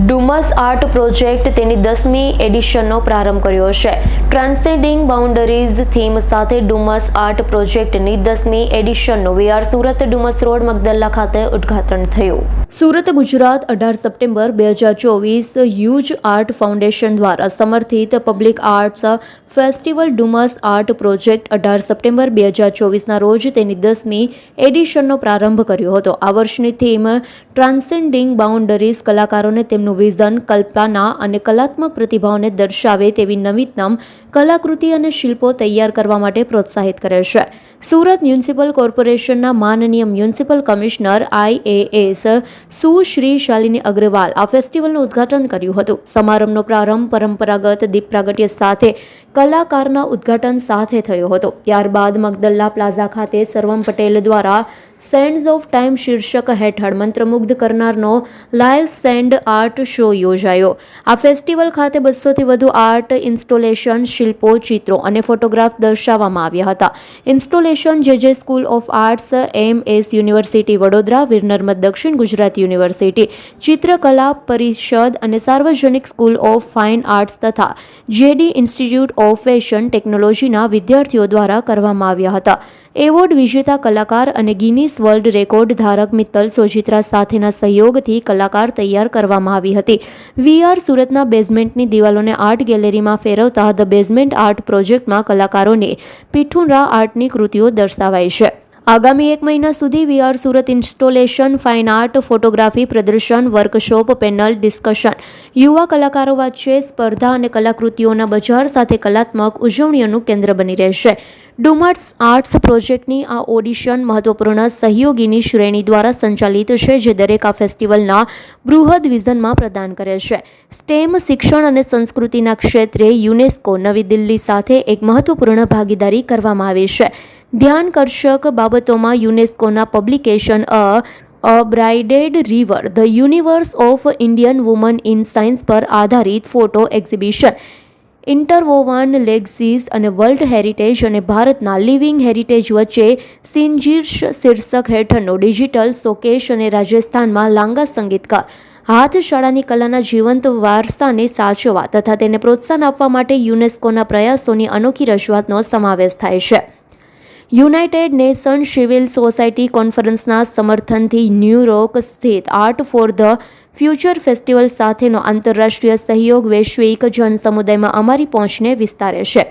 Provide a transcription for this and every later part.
Dumas art project તેની દસમી એડિશનનો પ્રારંભ કર્યો છે. ટ્રાન્સેડિંગ બાઉન્ડરીઝ થીમ સાથે ડુમસ આર્ટ પ્રોજેક્ટની દસમી એડિશનનું વીઆર સુરત ડુમસ રોડ, મગદલ્લા ખાતે ઉદ્ઘાટન થયું. સુરત, ગુજરાત, અઢાર સપ્ટેમ્બર બે હજાર ચોવીસ હ્યુજ આર્ટ ફાઉન્ડેશન દ્વારા સમર્થિત public arts festival Dumas art project અઢાર સપ્ટેમ્બર બે હજાર ચોવીસના રોજ તેની દસમી એડિશનનો પ્રારંભ કર્યો હતો. આ વર્ષની થીમ ટ્રાન્સેન્ડિંગ બાઉન્ડરીઝ કલાકારોને તેમનું વિઝન કલ્પના અને કલાત્મક પ્રતિભાવને દર્શાવે તેવી નવીનતમ કલાકૃતિ અને શિલ્પો તૈયાર કરવા માટે પ્રોત્સાહિત કરે છે. સુરત મ્યુનિસિપલ કોર્પોરેશનના માનનીય municipal commissioner IAS Sushri Shalini Agrawal આ ફેસ્ટિવલનું ઉદ્ઘાટન કર્યું હતું. સમારંભનો પ્રારંભ પરંપરાગત દીપ પ્રાગટ્ય સાથે કલાકારના ઉદ્ઘાટન સાથે થયો હતો. ત્યારબાદ મગદલ્લા પ્લાઝા ખાતે સર્વમ પટેલ દ્વારા સેન્ડ્સ ઓફ ટાઈમ શીર્ષક હેઠળ મંત્રમુગ્ધ કરનારનો લાઈવ સેન્ડ આર્ટ શો યોજાયો. આ ફેસ્ટિવલ ખાતે બસોથી વધુ આર્ટ ઇન્સ્ટોલેશન શિલ્પો, ચિત્રો અને ફોટોગ્રાફ દર્શાવવામાં આવ્યા હતા. ઇન્સ્ટોલેશન જે જે school of arts M S university Vadodara Veer Narmad દક્ષિણ ગુજરાત યુનિવર્સિટી ચિત્રકલા, પરિષદ અને સાર્વજનિક સ્કૂલ ઓફ ફાઇન આર્ટ્સ તથા જેડી ઇન્સ્ટિટ્યૂટ ઓફ ફેશન ટેકનોલોજીના વિદ્યાર્થીઓ દ્વારા કરવામાં આવ્યા હતા. એવોર્ડ વિજેતા કલાકાર અને ગિનીસ વર્લ્ડ રેકોર્ડ ધારક મિત્તલ સોજિત્રા સાથેના સહયોગથી કલાકાર તૈયાર કરવામાં આવી હતી. વીઆર સુરતના બેઝમેન્ટની દિવાલોને આર્ટ ગેલેરીમાં ફેરવતા ધ બેઝમેન્ટ આર્ટ પ્રોજેક્ટમાં કલાકારોને પીઠુંરા આર્ટની કૃતિઓ દર્શાવાઈ છે. આગામી એક મહિના સુધી VR Surat installation, fine art, photography, પ્રદર્શન, વર્કશોપ, પેનલ, ડિસ્કશન, યુવા કલાકારો વચ્ચે સ્પર્ધા અને કલાકૃતિઓના બજાર સાથે કલાત્મક ઉજવણીઓનું કેન્દ્ર બની રહેશે. ડુમટ્સ આર્ટ્સ પ્રોજેક્ટની આ ઓડિશન મહત્વપૂર્ણ સહયોગીની શ્રેણી દ્વારા સંચાલિત છે, જે દરેક આ ફેસ્ટિવલના બૃહદ વિઝનમાં પ્રદાન કરે છે. સ્ટેમ શિક્ષણ અને સંસ્કૃતિના ક્ષેત્રે યુનેસ્કો નવી દિલ્હી સાથે એક મહત્વપૂર્ણ ભાગીદારી કરવામાં આવી છે. ધ્યાનકર્ષક બાબતોમાં યુનેસ્કોના publication a a braided river, the universe of Indian woman in science પર આધારિત ફોટો એક્ઝિબિશન ઇન્ટરવોવન લેગસીસ અને વર્લ્ડ હેરિટેજ અને ભારતના લિવિંગ હેરિટેજ વચ્ચે સિનજીર્ષ શીર્ષક હેઠળનો ડિજિટલ શોકેશ અને રાજસ્થાનમાં લાંગા સંગીતકાર. હાથશાળાની કલાના જીવંત વારસાને સાચવવા તથા તેને પ્રોત્સાહન આપવા માટે યુનેસ્કોના પ્રયાસોની અનોખી રજૂઆતનો સમાવેશ થાય છે. યુનાઇટેડ નેશન સિવિલ સોસાયટી કોન્ફરન્સના સમર્થનથી ન્યૂયોર્ક સ્થિત art for the future festival સાથેનો આંતરરાષ્ટ્રીય સહયોગ વૈશ્વિક જનસમુદાયમાં અમારી પહોંચને વિસ્તારે છે.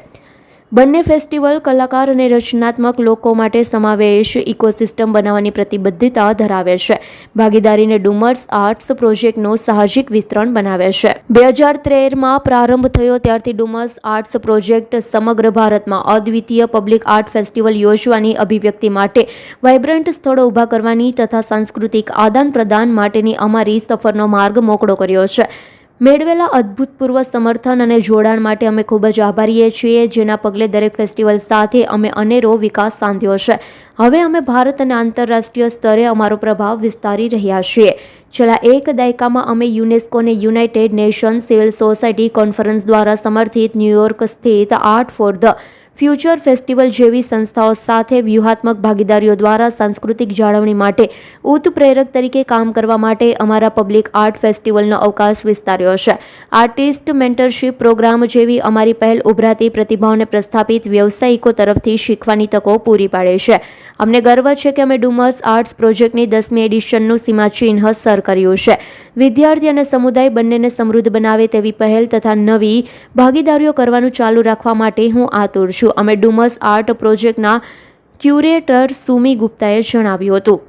બંને ફેસ્ટિવલ કલાકાર અને રચનાત્મક લોકો માટે સમાવેશ ઇકોસિસ્ટમ બનાવવાની પ્રતિબદ્ધતા ધરાવે છે. ભાગીદારીને ડુમર્સ આર્ટ્સ પ્રોજેક્ટનું સાહજિક વિસ્તરણ બનાવે છે. બે હજાર તેરમાં પ્રારંભ થયો ત્યારથી ડુમર્સ આર્ટ્સ પ્રોજેક્ટ સમગ્ર ભારતમાં અદ્વિતીય પબ્લિક આર્ટ ફેસ્ટિવલ યોજવાની અભિવ્યક્તિ માટે વાઇબ્રન્ટ સ્થળો ઊભા કરવાની તથા સાંસ્કૃતિક આદાન પ્રદાન માટેની અમારી સફરનો માર્ગ મોકળો કર્યો છે. મેળવેલા અદ્ભુતપૂર્વ સમર્થન અને જોડાણ માટે અમે ખૂબ જ આભારીએ છીએ, જેના પગલે દરેક ફેસ્ટિવલ સાથે અમે અનેરો વિકાસ સાંધ્યો છે. હવે અમે ભારત અને આંતરરાષ્ટ્રીય સ્તરે અમારો પ્રભાવ વિસ્તારી રહ્યા છીએ. છેલ્લા એક દાયકામાં અમે યુનેસ્કોને United Nation civil society conference દ્વારા સમર્થિત ન્યૂયોર્ક સ્થિત art for the future festival જેવી સંસ્થાઓ સાથે વ્યૂહાત્મક ભાગીદારીઓ દ્વારા સાંસ્કૃતિક જાળવણી માટે ઉત્પ્રેરક તરીકે કામ કરવા માટે અમારા પબ્લિક આર્ટ ફેસ્ટિવલનો અવકાશ વિસ્તાર્યો છે. આર્ટિસ્ટ મેન્ટરશિપ પ્રોગ્રામ જેવી અમારી પહેલ ઉભરાતી પ્રતિભાઓને પ્રસ્થાપિત વ્યવસાયિકો તરફથી શીખવાની તકો પૂરી પાડે છે. અમને ગર્વ છે કે અમે ડુમર્સ આર્ટ્સ પ્રોજેક્ટની દસમી એડિશનનું સીમાચિહ્ન સર કર્યું છે. વિદ્યાર્થી અને સમુદાય બંનેને સમૃદ્ધ બનાવે તેવી પહેલ તથા નવી ભાગીદારીઓ કરવાનું ચાલુ રાખવા માટે હું આતુર છું. અમે ડુમસ આર્ટ પ્રોજેક્ટના ક્યુરેટર સુમી ગુપ્તાએ જણાવ્યું હતું.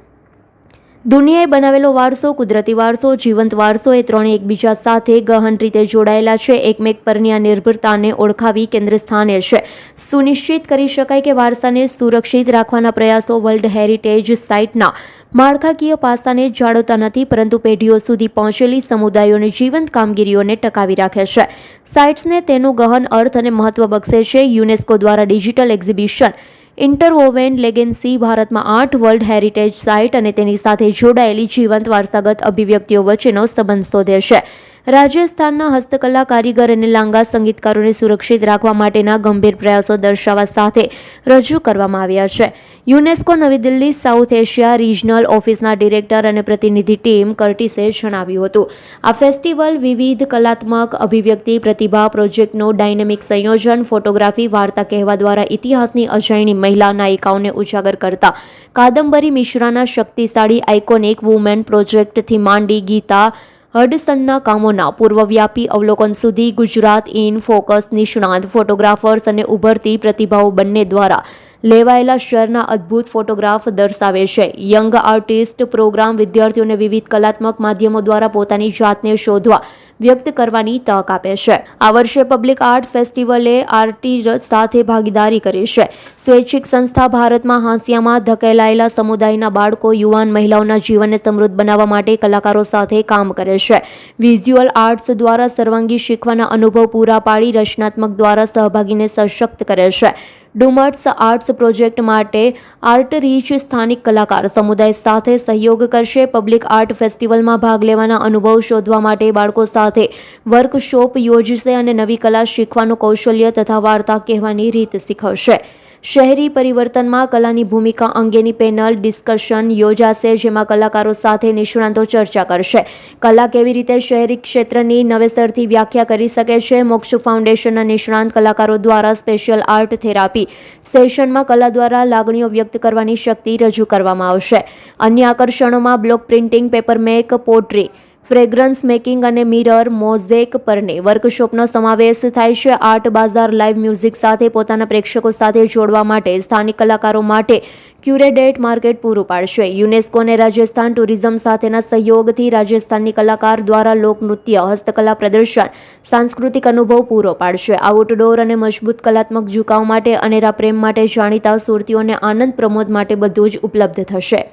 દુનિયાએ બનાવેલો વારસો, કુદરતી વારસો, જીવંત વારસો એ ત્રણે એકબીજા સાથે ગહન રીતે જોડાયેલા છે. એકમેક પરની આ નિર્ભરતાને ઓળખાવી કેન્દ્ર સ્થાને છે. સુનિશ્ચિત કરી શકાય કે વારસાને સુરક્ષિત રાખવાના પ્રયાસો વર્લ્ડ હેરિટેજ સાઇટના માળખાકીય પાસાને જાળવતા નથી, પરંતુ પેઢીઓ સુધી પહોંચેલી સમુદાયોની જીવંત કામગીરીઓને ટકાવી રાખે છે. સાઇટ્સને તેનું ગહન અર્થ અને મહત્વ બક્ષે છે. યુનેસ્કો દ્વારા ડિજિટલ એક્ઝિબિશન ઇન્ટરવોવેન લેગેન્સી ભારતમાં આઠ વર્લ્ડ હેરિટેજ સાઇટ અને તેની સાથે જોડાયેલી જીવંત વારસાગત અભિવ્યક્તિઓ વચ્ચેનો સંબંધ શોધે છે. રાજસ્થાનના હસ્તકલા કારીગર અને લાંગા સંગીતકારોને સુરક્ષિત રાખવા માટેના ગંભીર પ્રયાસો દર્શાવવા સાથે રજૂ કરવામાં આવ્યા છે. યુનેસ્કો નવી દિલ્હી, સાઉથ એશિયા રિજનલ ઓફિસના ડિરેક્ટર અને પ્રતિનિધિ ટીમ કર્ટિસે જણાવ્યું હતું. આ ફેસ્ટિવલ વિવિધ કલાત્મક અભિવ્યક્તિ, પ્રતિભા, પ્રોજેક્ટનું ડાયનેમિક સંયોજન, ફોટોગ્રાફી, વાર્તા કહેવા દ્વારા ઇતિહાસની અજાણી મહિલા નાયિકાઓને ઉજાગર કરતા. કાદંબરી મિશ્રાના શક્તિશાળી, આઇકોનિક વુમેન પ્રોજેક્ટથી માંડી ગીતા હડસનના કામોના પૂર્વવ્યાપી અવલોકન સુધી ગુજરાત ઇન ફોકસ નિષ્ણાત ફોટોગ્રાફર્સ અને ઉભરતી પ્રતિભાઓ બંને દ્વારા લેવાયેલા શહેરના અદ્ભુત ફોટોગ્રાફ દર્શાવે છે. યંગ આર્ટિસ્ટ પ્રોગ્રામ વિદ્યાર્થીઓને વિવિધ કલાત્મક માધ્યમો દ્વારા પોતાની જાતને શોધવા વ્યક્ત કરવાની તક આપે છે. આ વર્ષે પબ્લિક આર્ટ ફેસ્ટિવલે આર્ટિસ્ટ સાથે ભાગીદારી કરી છે. સ્વૈચ્છિક સંસ્થા ભારતમાં હાંસિયામાં ધકેલાયેલા સમુદાયના બાળકો, યુવાન મહિલાઓના જીવનને સમૃદ્ધ બનાવવા માટે કલાકારો સાથે કામ કરે છે. વિઝ્યુઅલ આર્ટ્સ દ્વારા સર્વાંગી શીખવાના અનુભવ પૂરા પાડી રચનાત્મક દ્વારા સહભાગીને સશક્ત કરે છે. ડુમર્ટ્સ આર્ટ્સ પ્રોજેક્ટ માટે આર્ટ રીચ સ્થાનિક કલાકાર સમુદાય સાથે સહયોગ કરશે. પબ્લિક આર્ટ ફેસ્ટિવલમાં ભાગ લેવાના અનુભવ શોધવા માટે બાળકો સાથે વર્કશોપ યોજશે અને નવી કલા શીખવાનું કૌશલ્ય તથા વાર્તા કહેવાની રીત શીખવશે. શહેરી પરિવર્તનમાં કલાની ભૂમિકા અંગેની પેનલ ડિસ્કશન યોજાશે, જેમાં કલાકારો સાથે નિષ્ણાંતો ચર્ચા કરશે. કલા કેવી રીતે શહેરી ક્ષેત્રની નવેસરથી વ્યાખ્યા કરી શકે છે? મોક્ષ ફાઉન્ડેશનના નિષ્ણાંત કલાકારો દ્વારા સ્પેશિયલ આર્ટ થેરાપી સેશનમાં કલા દ્વારા લાગણીઓ વ્યક્ત કરવાની શક્તિ રજૂ કરવામાં આવશે. અન્ય આકર્ષણોમાં block printing paper make pottery fragrance making અને મિરર, મોઝેક પરને વર્કશોપનો સમાવેશ થાય છે. આર્ટ બાઝાર લાઇવ મ્યુઝિક સાથે પોતાના પ્રેક્ષકો સાથે જોડવા માટે સ્થાનિક કલાકારો માટે ક્યુરેડેટ માર્કેટ પૂરું પાડશે. યુનેસ્કો અને રાજસ્થાન ટુરિઝમ સાથેના સહયોગથી રાજસ્થાનની કલાકાર દ્વારા લોકનૃત્ય, હસ્તકલા પ્રદર્શન, સાંસ્કૃતિક અનુભવ પૂરો પાડશે. આઉટડોર અને મજબૂત કલાત્મક ઝુકાવ માટે, અનેરા પ્રેમ માટે જાણીતા સુરતીઓને આનંદ પ્રમોદ માટે બધું જ ઉપલબ્ધ થશે.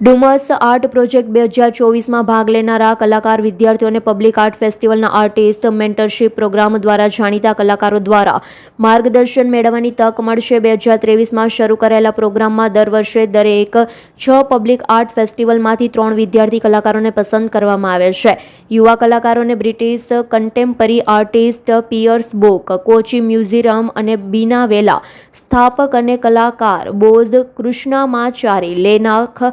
ડુમસ આર્ટ પ્રોજેક્ટ બે હજાર ચોવીસમાં ભાગ લેનારા કલાકાર વિદ્યાર્થીઓને પબ્લિક આર્ટ ફેસ્ટિવલના આર્ટિસ્ટ મેન્ટરશિપ પ્રોગ્રામ દ્વારા જાણીતા કલાકારો દ્વારા માર્ગદર્શન મેળવવાની તક મળશે. બે હજાર ત્રેવીસમાં શરૂ કરેલા પ્રોગ્રામમાં દર વર્ષે દરેક છ પબ્લિક આર્ટ ફેસ્ટિવલમાંથી ત્રણ વિદ્યાર્થી કલાકારોને પસંદ કરવામાં આવે છે. યુવા કલાકારોને British contemporary artist Piers બોક, Kochi museum અને બીના વેલા સ્થાપક અને કલાકાર બોઝ કૃષ્ણામાચારી, લેનાખ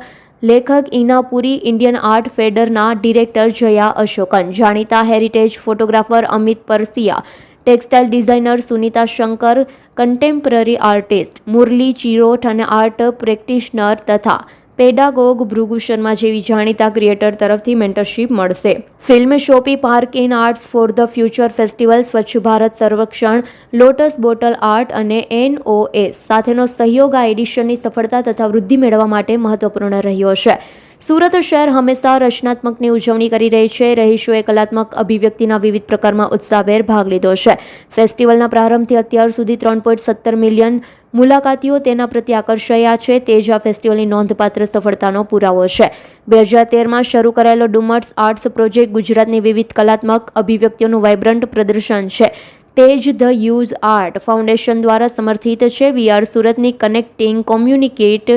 લેખક ઇનાપુરી ઇન્ડિયન આર્ટ ફેડરના ડિરેક્ટર જયા અશોકન. જાણીતા heritage photographer Amit પરસિયા, textile designer Sunita Shankar, contemporary artist Murali Cheeroth અને આર્ટ પ્રેક્ટિશનર તથા પેડાગોગ ભૃગુ શર્મા જેવી જાણીતા ક્રિએટર તરફથી મેન્ટરશીપ મળશે. Film શોપી park in arts for the future festival, Swachh Bharat Survekshan, lotus bottle art અને એનઓએસ સાથેનો સહયોગ આ એડિશનની સફળતા તથા વૃદ્ધિ મેળવવા માટે મહત્વપૂર્ણ રહ્યો છે. સુરત શહેર હંમેશા રચનાત્મકની ઉજવણી કરી રહી છે. રહીશોએ કલાત્મક અભિવ્યક્તિના વિવિધ પ્રકારમાં ઉત્સાહભેર ભાગ લીધો છે. ફેસ્ટિવલના પ્રારંભથી અત્યાર સુધી ત્રણ પોઈન્ટ સત્તર મિલિયન મુલાકાતીઓ તેના પ્રત્યે આકર્ષાયા છે. તે જ આ ફેસ્ટિવલની નોંધપાત્ર સફળતાનો પુરાવો છે. બે હજાર તેરમાં શરૂ કરાયેલો ડુમર્સ આર્ટ્સ પ્રોજેક્ટ ગુજરાતની વિવિધ કલાત્મક અભિવ્યક્તિઓનું વાઇબ્રન્ટ પ્રદર્શન છે. તેજ ધ યુઝ આર્ટ ફાઉન્ડેશન દ્વારા સમર્થિત છે. વીઆર સુરતની કનેક્ટિંગ કોમ્યુનિકેટ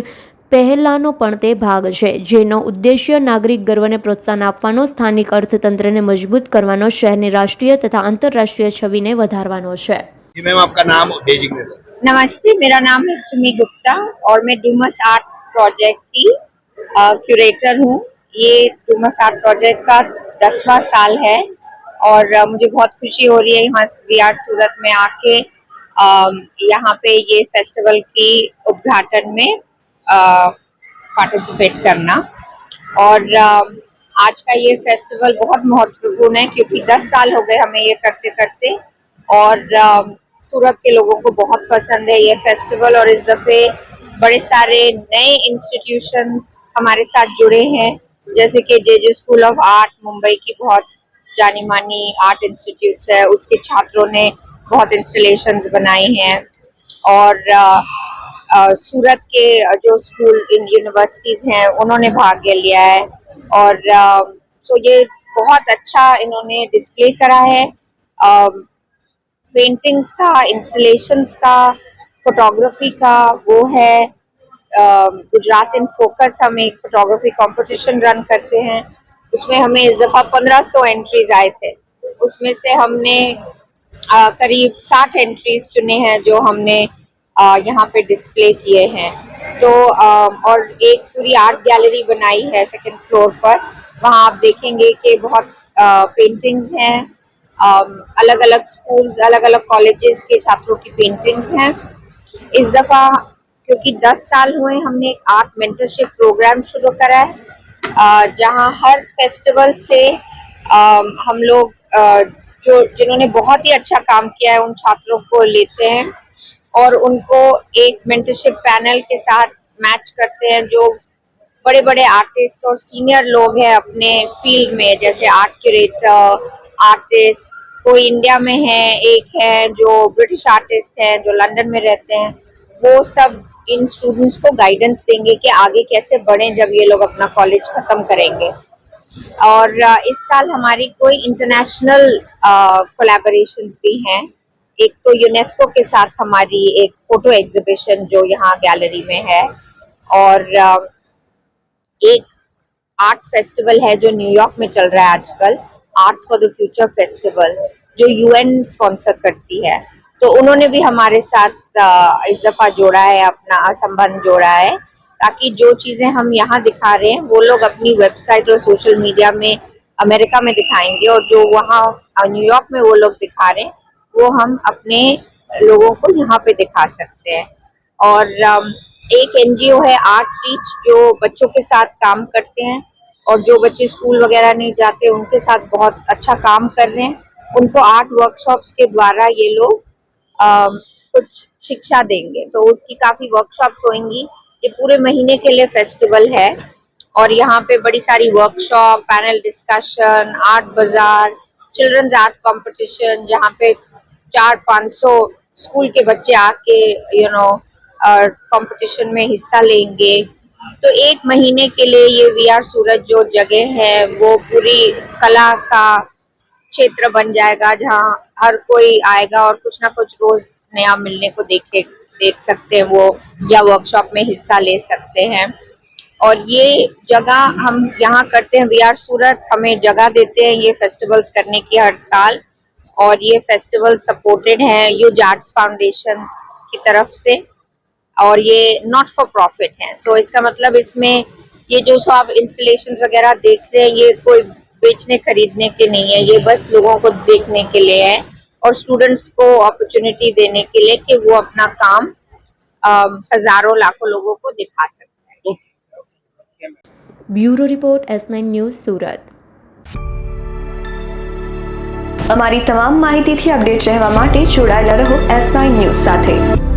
પહેલાંનો પણ તે ભાગ છે, જેનો ઉદ્દેશ્ય નાગરિક ગર્વને પ્રોત્સાહન આપવાનો, સ્થાનિક અર્થતંત્રને મજબૂત કરવાનો, શહેરની રાષ્ટ્રીય તથા આંતરરાષ્ટ્રીય છબીને વધારવાનો છે. મેમ, આપકા નામ ડેઝિગ્નેશન नमस्ते मेरा नाम है सुमी गुप्ता और मैं डूमस आर्ट प्रोजेक्ट की क्यूरेटर हूँ। ये डूमस आर्ट प्रोजेक्ट का दसवां साल है और अ, मुझे बहुत खुशी हो रही है यहाँ आर सूरत में आके यहाँ पे ये फेस्टिवल की उद्घाटन में पार्टिसिपेट करना। और अ, आज का ये फेस्टिवल बहुत महत्वपूर्ण है क्योंकि 10 साल हो गए हमें ये करते करते और अ, सूरत के लोगों को बहुत पसंद है ये फेस्टिवल और इस दफे बड़े सारे नए इंस्टीट्यूशन हमारे साथ जुड़े हैं। जैसे कि J J school of art Mumbai की बहुत जानी मानी आर्ट इंस्टीट्यूट्स है। उसके छात्रों ने बहुत इंस्टॉलेशंस बनाई हैं। और अ, अ, सूरत के जो स्कूल यूनिवर्सिटीज हैं उन्होंने भाग लिया है। और अ, सो ये बहुत अच्छा इन्होंने डिस्प्ले करा है। पेंटिंग्स का इंस्टॉलेशंस का फोटोग्राफी का वो है गुजरात इन फोकस हम एक फोटोग्राफी कंपटीशन रन करते हैं उसमें हमें इस दफ़ा 1500 एंट्रीज आए थे उसमें से हमने अ, करीब 60 एंट्रीज चुने हैं जो हमने यहाँ पे डिस्प्ले किए हैं तो अ, और एक पूरी आर्ट गैलरी बनाई है सेकंड फ्लोर पर वहाँ आप देखेंगे कि बहुत पेंटिंग्स हैं अलग अलग स्कूल्स अलग अलग कॉलेजेस के छात्रों की पेंटिंग्स हैं। इस दफ़ा क्योंकि 10 साल हुए हमने एक आर्ट मेंटरशिप प्रोग्राम शुरू करा है अ, जहाँ हर फेस्टिवल से हम लोग जो जिन्होंने बहुत ही अच्छा काम किया है उन छात्रों को लेते हैं और उनको एक मेंटरशिप पैनल के साथ मैच करते हैं जो बड़े बड़े आर्टिस्ट और सीनियर लोग हैं अपने फ़ील्ड में जैसे आर्ट क्यूरेटर आर्टिस्ट कोई इंडिया में है, एक है जो ब्रिटिश आर्टिस्ट है, जो लंदन में रहते हैं, वो सब इन स्टूडेंट्स को गाइडेंस देंगे कि आगे कैसे बढ़ें जब ये लोग अपना कॉलेज खत्म करेंगे। और इस साल हमारी कोई इंटरनेशनल कोलैबोरेशंस भी हैं। एक तो यूनेस्को के साथ हमारी एक फ़ोटो एग्जिबिशन जो यहाँ गैलरी में है और एक आर्ट्स फेस्टिवल है जो न्यूयॉर्क में चल रहा है आजकल। Arts for the future festival जो यूएन स्पॉन्सर करती है। तो उन्होंने भी हमारे साथ इस दफ़ा जोड़ा है, अपना संबंध जोड़ा है, ताकि जो चीज़ें हम यहाँ दिखा रहे हैं, वो लोग अपनी वेबसाइट और सोशल मीडिया में अमेरिका में दिखाएँगे और जो वहाँ न्यूयॉर्क में वो लोग दिखा रहे हैं, वो हम अपने लोगों को यहाँ पे दिखा सकते हैं। और एक एनजीओ है आर्ट रीच जो बच्चों के साथ काम करते हैं और जो बच्चे स्कूल वगैरह नहीं जाते, उनके साथ बहुत अच्छा काम कर रहे हैं। उनको आर्ट वर्कशॉप्स के द्वारा ये लोग कुछ शिक्षा देंगे। तो उसकी काफ़ी वर्कशॉप्स होंगी। ये पूरे महीने के लिए फेस्टिवल है। और यहाँ पे बड़ी सारी वर्कशॉप पैनल डिस्कशन आर्ट बाज़ार चिल्ड्रंस आर्ट कंपटीशन जहाँ पे चार पाँच सौ स्कूल के बच्चे आके यू नो कंपटीशन में हिस्सा लेंगे। तो एक महीने के लिए ये वी आर सूरत जो जगह है, वो पूरी कला का क्षेत्र बन जाएगा, जहाँ हर कोई आएगा और कुछ ना कुछ रोज नया मिलने को देखे, देख सकते हैं वो, या वर्कशॉप में हिस्सा ले सकते हैं। और ये जगह हम यहाँ करते हैं वी आर सूरत हमें जगह देते हैं ये फेस्टिवल्स करने की हर साल। और ये फेस्टिवल सपोर्टेड है यूज़ आर्ट्स फाउंडेशन की तरफ़ से। और ये नॉट फॉर प्रॉफिट है सो इसका मतलब इसमें ये जो सब आप इंस्टॉलेशन वगैरह देख रहे हैं ये कोई बेचने खरीदने के नहीं है ये बस लोगों को देखने के लिए है और स्टूडेंट्स को अपॉर्चुनिटी देने के लिए कि वो अपना काम अम, हजारों लाखों लोगों को दिखा सकते हैं bureau report S nine news Surat અમારી તમામ માહિતીથી અપડેટ રહેવા માટે જોડાયેલા રહો એસ નાઇન ન્યૂઝ સાથે